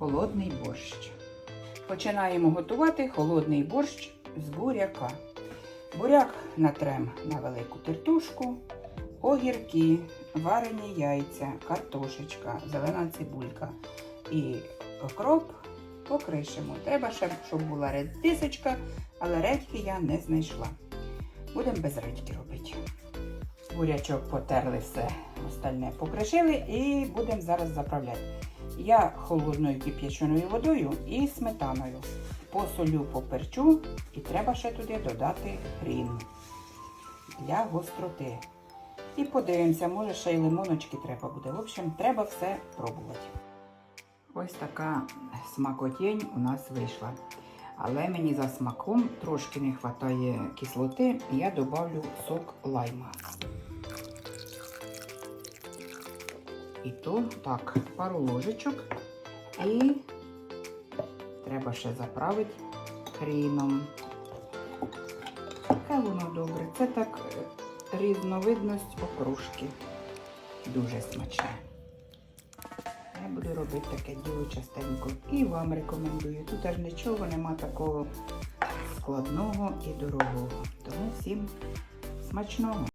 холодний борщ. Починаємо готувати холодний борщ з буряка. Буряк натрем на велику тертушку, огірки, варені яйця, картошечка, зелена цибулька і окроп покришимо. Треба ще, щоб була редисочка, але редьки я не знайшла. Будемо без редьки робити. Бурячок потерли все остальне покришили і будемо зараз заправляти. Я холодною кип'яченою водою і сметаною. Посолю, поперчу і треба ще туди додати хрін для гостроти. І подивимося, може ще й лимоночки треба буде. В общем, треба все пробувати. Ось така смакотінь у нас вийшла. Але мені за смаком трошки не вистачає кислоти, і я додавлю сок лайма. І то так, пару ложечок. І треба ще заправити хріном. Хай воно добре. Це так е, різновидність окружки. Дуже смачне. Я буду робити таке діло частенько. І вам рекомендую. Тут аж нічого нема такого складного і дорогого. Тому всім смачного.